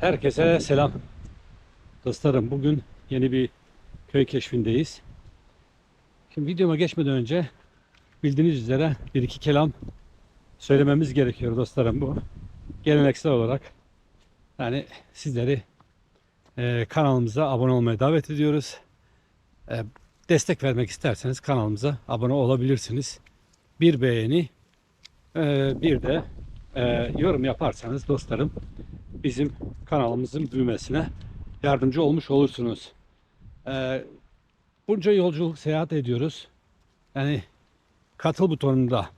Herkese selam. Dostlarım bugün yeni bir köy keşfindeyiz. Şimdi videoma geçmeden önce bildiğiniz üzere bir iki kelam söylememiz gerekiyor dostlarım bu. Geleneksel olarak yani sizleri e, kanalımıza abone olmaya davet ediyoruz. E, destek vermek isterseniz kanalımıza abone olabilirsiniz. Bir beğeni e, bir de e, yorum yaparsanız dostlarım bizim kanalımızın büyümesine yardımcı olmuş olursunuz. Ee, bunca yolculuk seyahat ediyoruz. Yani katıl butonunda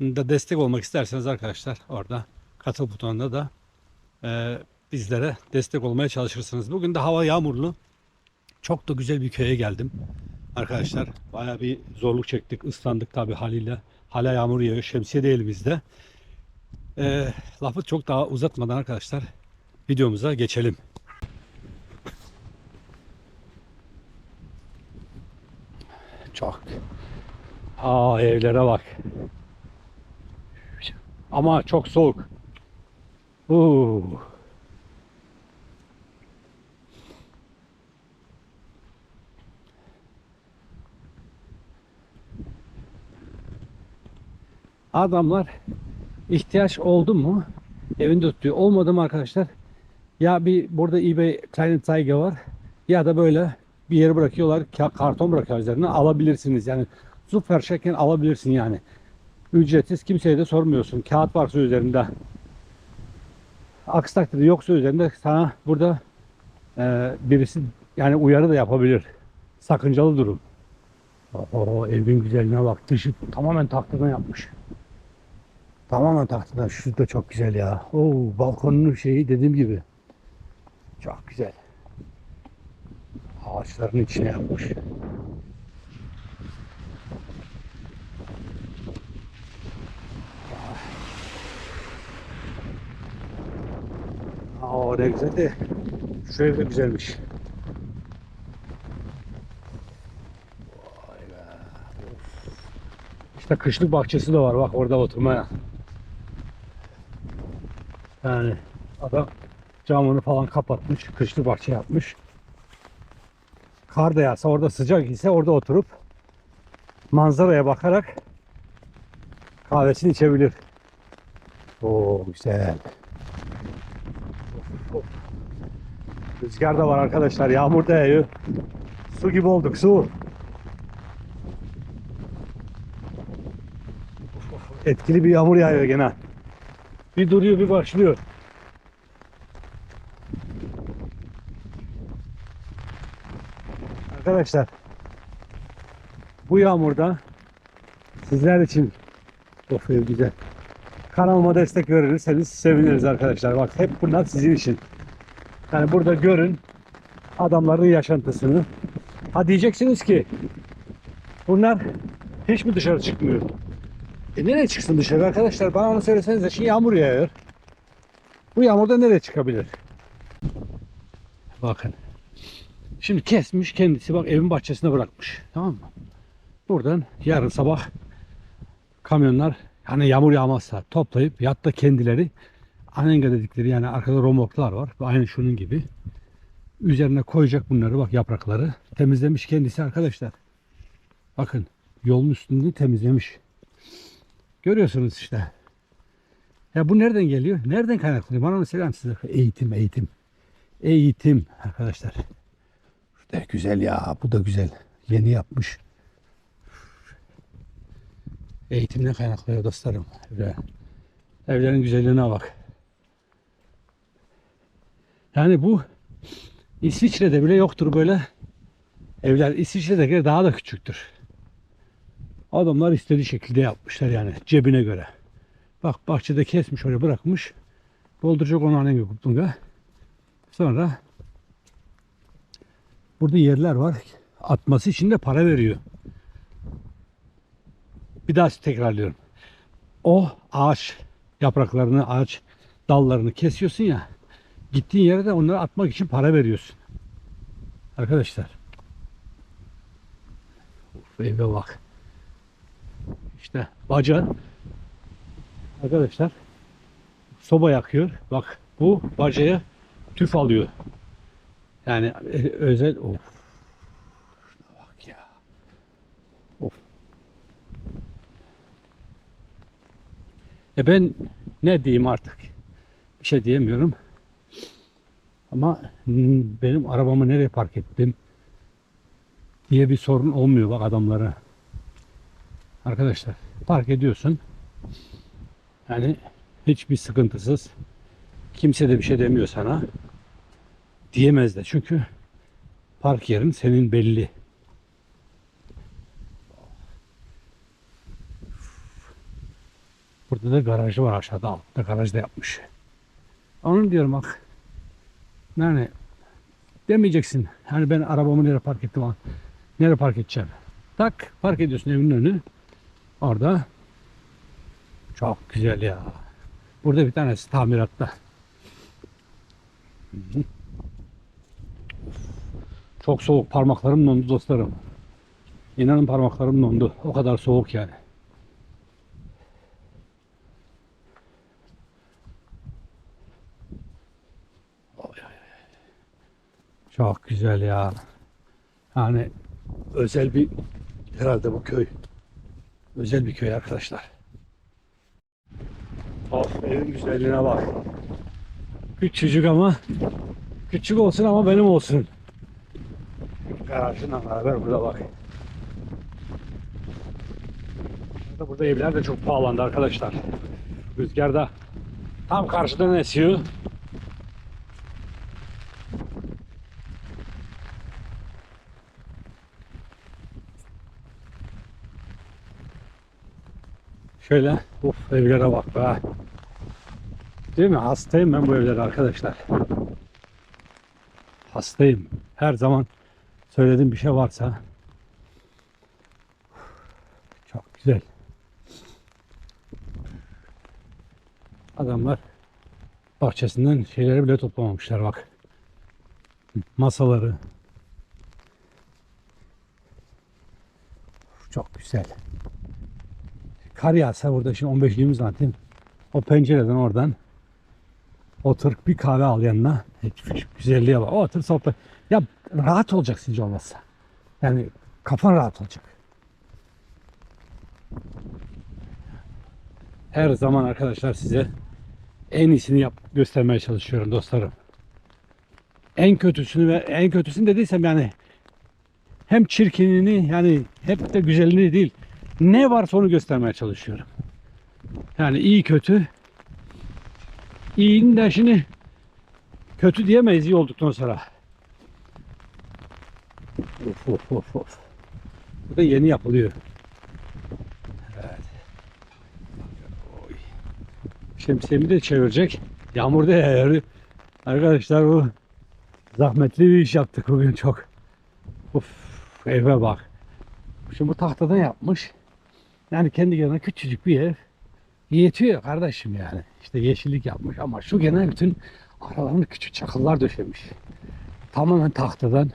da destek olmak isterseniz arkadaşlar orada katıl butonunda da e, bizlere destek olmaya çalışırsınız. Bugün de hava yağmurlu. Çok da güzel bir köye geldim. Arkadaşlar bayağı bir zorluk çektik. ıslandık tabii haliyle. Hala yağmur yağıyor. Şemsiye değil bizde. E, lafı çok daha uzatmadan arkadaşlar videomuza geçelim. Çok. Aa evlere bak. Ama çok soğuk. Oo. Adamlar ihtiyaç oldu mu evinde tutuyor. Olmadı mı arkadaşlar? Ya bir burada eBay Kleinanzeige var ya da böyle bir yere bırakıyorlar ka- karton bırakıyor üzerine alabilirsiniz. Yani super şekken alabilirsin yani. Ücretsiz kimseye de sormuyorsun. Kağıt varsa üzerinde. Aksi takdirde yoksa üzerinde sana burada e, birisi yani uyarı da yapabilir. Sakıncalı durum. Oo, evin güzelliğine bak. Dışı tamamen tahtadan yapmış. Tamamen tahtadan. Şu da çok güzel ya. Oo, balkonun şeyi dediğim gibi. Çok güzel. Ağaçların içine yapmış. Aa, ne güzel de ev de güzelmiş. İşte kışlık bahçesi de var bak orada oturmaya. Yani adam camını falan kapatmış, kışlık bahçe yapmış. Kar da yağsa orada sıcak ise orada oturup manzaraya bakarak kahvesini içebilir. Oo güzel. Rüzgar da var arkadaşlar. Yağmur da yağıyor. Su gibi olduk su. Etkili bir yağmur yağıyor gene. Bir duruyor bir başlıyor. Arkadaşlar bu yağmurda sizler için of güzel. Kanalıma destek verirseniz seviniriz arkadaşlar. Bak hep bunlar sizin için. Yani burada görün adamların yaşantısını. Ha diyeceksiniz ki bunlar hiç mi dışarı çıkmıyor? E nereye çıksın dışarı arkadaşlar? Bana onu söylesenize. Şimdi yağmur yağıyor. Bu yağmurda nereye çıkabilir? Bakın. Şimdi kesmiş kendisi bak evin bahçesine bırakmış. Tamam mı? Buradan yarın sabah kamyonlar hani yağmur yağmazsa toplayıp yatta kendileri anenga dedikleri yani arkada romoklar var. Aynı şunun gibi. Üzerine koyacak bunları bak yaprakları. Temizlemiş kendisi arkadaşlar. Bakın yolun üstünde temizlemiş. Görüyorsunuz işte. Ya bu nereden geliyor? Nereden kaynaklanıyor? Bana onu söyler size. Eğitim, eğitim. Eğitim arkadaşlar. Bu da güzel ya. Bu da güzel. Yeni yapmış. Eğitimden kaynaklanıyor dostlarım. Evler. Evlerin güzelliğine bak. Yani bu İsviçre'de bile yoktur böyle evler. İsviçre'dekiler daha da küçüktür. Adamlar istediği şekilde yapmışlar yani cebine göre. Bak bahçede kesmiş oraya bırakmış. Dolduracak onu annem kuptunga. Sonra burada yerler var. Atması için de para veriyor. Bir daha tekrarlıyorum. O ağaç yapraklarını, ağaç dallarını kesiyorsun ya. Gittiğin yere de onları atmak için para veriyorsun. Arkadaşlar. Of, eve bak. İşte baca arkadaşlar soba yakıyor. Bak bu bacaya tüf alıyor. Yani e, özel of. Şuna bak ya. Of. E ben ne diyeyim artık? Bir şey diyemiyorum. Ama hmm, benim arabamı nereye park ettim diye bir sorun olmuyor bak adamlara. Arkadaşlar park ediyorsun. Yani hiçbir sıkıntısız. Kimse de bir şey demiyor sana. Diyemez de çünkü park yerin senin belli. Burada da garajı var aşağıda. Altta garaj da yapmış. Onun diyorum bak. Yani demeyeceksin. Hani ben arabamı nereye park ettim? Nereye park edeceğim? Tak park ediyorsun evinin önü. Orada çok güzel ya. Burada bir tanesi tamiratta. Çok soğuk parmaklarım dondu dostlarım. İnanın parmaklarım dondu. O kadar soğuk yani. Çok güzel ya. Yani özel bir herhalde bu köy. Özel bir köy arkadaşlar. Of evin güzelliğine bak. Küçücük ama küçük olsun ama benim olsun. Garajınla beraber burada bak. Burada, burada evler de çok pahalandı arkadaşlar. Rüzgarda tam karşıdan esiyor. Şöyle of evlere bak be. Değil mi? Hastayım ben bu evlere arkadaşlar. Hastayım. Her zaman söylediğim bir şey varsa çok güzel. Adamlar bahçesinden şeyleri bile toplamamışlar bak. Masaları. Çok güzel. Kar yağsa burada şimdi 15-20 santim o pencereden oradan otur bir kahve al yanına. Hiç güzelliğe bak. Otur sohbet. Ya rahat olacaksın hiç olmazsa. Yani kafan rahat olacak. Her zaman arkadaşlar size en iyisini yap göstermeye çalışıyorum dostlarım. En kötüsünü ve en kötüsünü dediysem yani hem çirkinini yani hep de güzelliğini değil. Ne varsa onu göstermeye çalışıyorum. Yani iyi kötü. İyinin de şimdi kötü diyemeyiz iyi olduktan sonra. Of of of of. Bu da yeni yapılıyor. Evet. Şemsiyemi de çevirecek. Yağmur da yağıyor. Arkadaşlar bu zahmetli bir iş yaptık bugün çok. Of eve bak. Şimdi bu tahtadan yapmış. Yani kendi kendine küçücük bir ev. Yetiyor kardeşim yani. İşte yeşillik yapmış ama şu gene bütün aralarına küçük çakıllar döşemiş. Tamamen tahtadan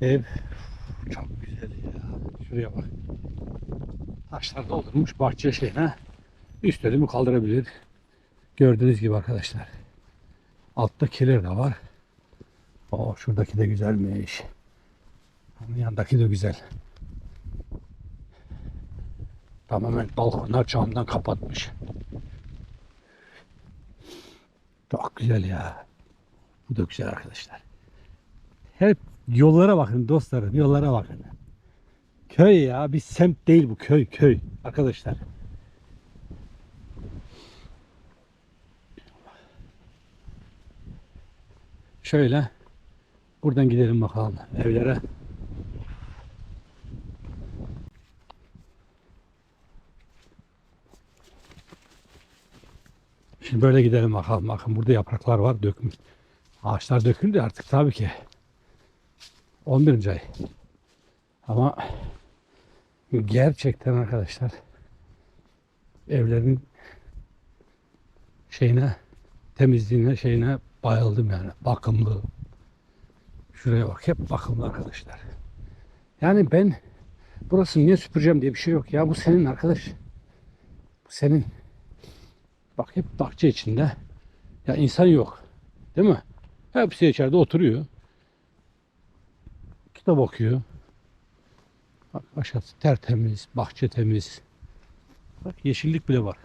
ev. Çok güzel ya. Şuraya bak. Taşlar doldurmuş bahçe şeyine. Üstleri mi kaldırabilir. Gördüğünüz gibi arkadaşlar. Altta kiler de var. Oo, şuradaki de güzelmiş. Onun yanındaki de güzel. Tamamen balkonlar camdan kapatmış. Çok güzel ya. Bu da güzel arkadaşlar. Hep yollara bakın dostlarım. Yollara bakın. Köy ya. Bir semt değil bu. Köy köy. Arkadaşlar. Şöyle buradan gidelim bakalım evlere. Şimdi böyle gidelim bakalım. Bakın burada yapraklar var dökmüş. Ağaçlar döküldü artık tabii ki. 11. ay. Ama gerçekten arkadaşlar evlerin şeyine temizliğine şeyine bayıldım yani. Bakımlı. Şuraya bak hep bakımlı arkadaşlar. Yani ben burası niye süpüreceğim diye bir şey yok ya. Bu senin arkadaş. Bu senin. Bak hep bahçe içinde. Ya insan yok. Değil mi? Hepsi içeride oturuyor. Kitap okuyor. Bak aşağısı tertemiz, bahçe temiz. Bak yeşillik bile var.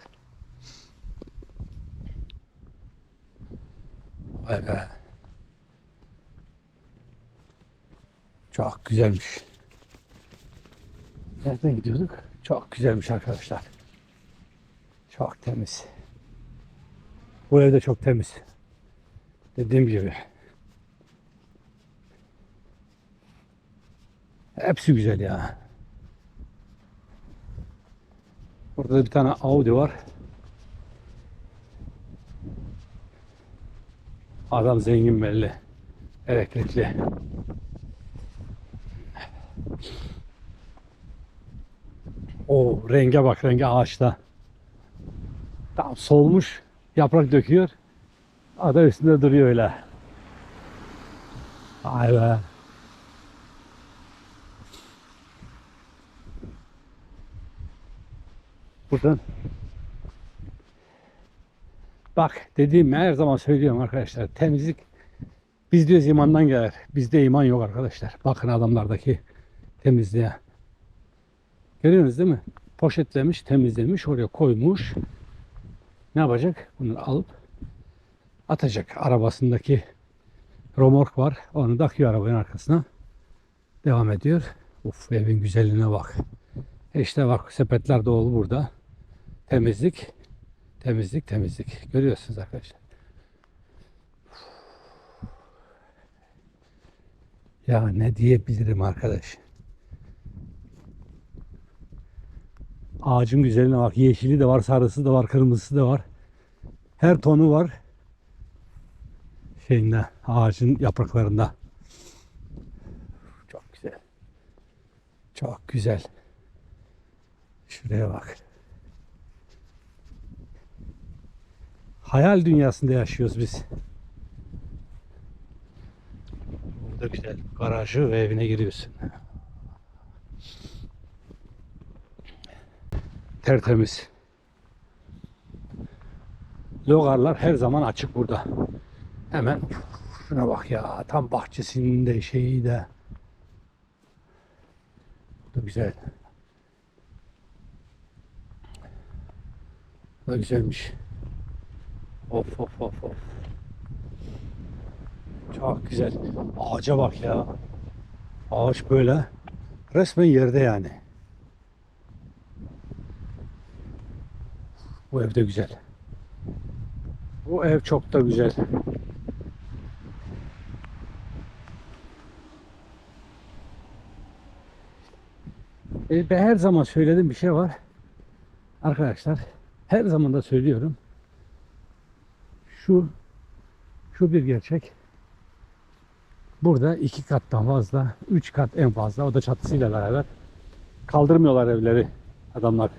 Vay be. Çok güzelmiş. Nereden gidiyorduk? Çok güzelmiş arkadaşlar. Çok temiz. Bu ev de çok temiz. Dediğim gibi. Hepsi güzel ya. Burada da bir tane Audi var. Adam zengin belli. Elektrikli. O renge bak renge ağaçta. Tam solmuş. Yaprak döküyor. Ada üstünde duruyor öyle. Vay be. Buradan Bak dediğim her zaman söylüyorum arkadaşlar. Temizlik biz diyoruz imandan gelir. Bizde iman yok arkadaşlar. Bakın adamlardaki temizliğe. Görüyorsunuz değil mi? Poşetlemiş, temizlemiş, oraya koymuş. Ne yapacak? Bunu alıp atacak. Arabasındaki romork var. Onu takıyor arabanın arkasına. Devam ediyor. Uf evin güzelliğine bak. İşte bak sepetler dolu burada. Temizlik. Temizlik, temizlik. Görüyorsunuz arkadaşlar. Ya ne diyebilirim arkadaş. Ağacın güzelliğine bak. Yeşili de var, sarısı da var, kırmızısı da var. Her tonu var. Şeyinde, ağacın yapraklarında. Çok güzel. Çok güzel. Şuraya bak. Hayal dünyasında yaşıyoruz biz. Burada güzel. Garajı ve evine giriyorsun. Tertemiz. Logarlar her zaman açık burada. Hemen şuna bak ya. Tam bahçesinin de şeyi de. Bu güzel. Bu güzelmiş. Of of of of. Çok güzel. Ağaca bak ya. Ağaç böyle. Resmen yerde yani. Bu ev de güzel. Bu ev çok da güzel. E, ben her zaman söylediğim bir şey var. Arkadaşlar her zaman da söylüyorum. Şu şu bir gerçek. Burada iki kattan fazla, üç kat en fazla. O da çatısıyla beraber kaldırmıyorlar evleri adamlar.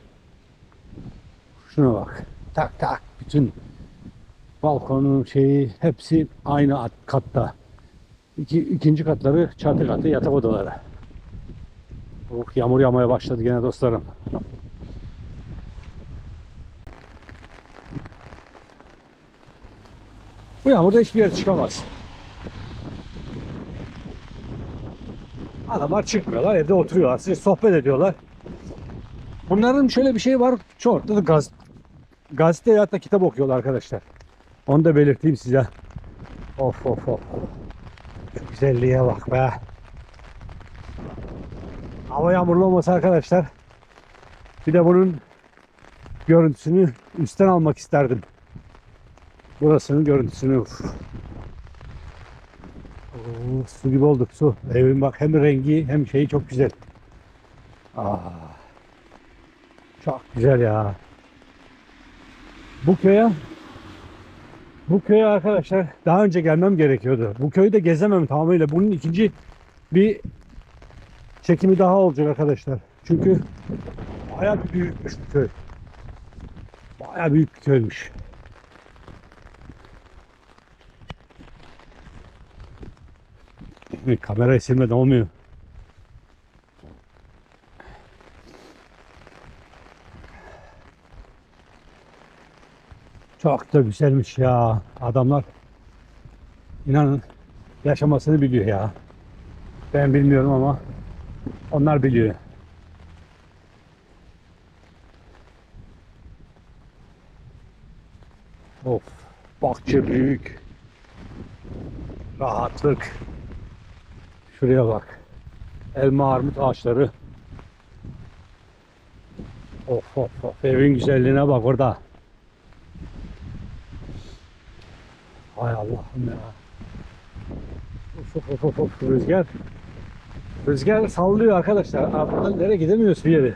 Şuna bak. Tak tak bütün balkonun şeyi hepsi aynı at- katta. İki, ikinci katları çatı katı yatak odaları. Oh, yağmur yağmaya başladı gene dostlarım. Bu yağmurda hiçbir yere çıkamaz. Adamlar çıkmıyorlar, evde oturuyorlar, size sohbet ediyorlar. Bunların şöyle bir şey var, çoğunlukla da gaz, gazete ya da kitap okuyorlar arkadaşlar. Onu da belirteyim size. Of of of. Şu güzelliğe bak be. Hava yağmurlu olmasa arkadaşlar. Bir de bunun görüntüsünü üstten almak isterdim. Burasının görüntüsünü. Uf. Oo, su gibi olduk su. Evin bak hem rengi hem şeyi çok güzel. Aa, çok güzel ya. Bu köye bu köye arkadaşlar daha önce gelmem gerekiyordu. Bu köyü de gezemem tamamıyla. Bunun ikinci bir çekimi daha olacak arkadaşlar. Çünkü bayağı bir büyükmüş bu köy. Bayağı büyük bir köymüş. Kamerayı silmeden olmuyor. Çok da güzelmiş ya. Adamlar inanın yaşamasını biliyor ya. Ben bilmiyorum ama onlar biliyor. Of, bahçe büyük. Rahatlık. Şuraya bak. Elma armut ağaçları. Of of of. Evin güzelliğine bak orada. Hay Allah'ım ya. Of of of of. Rüzgar. Rüzgar sallıyor arkadaşlar. Buradan nereye gidemiyoruz bir yere.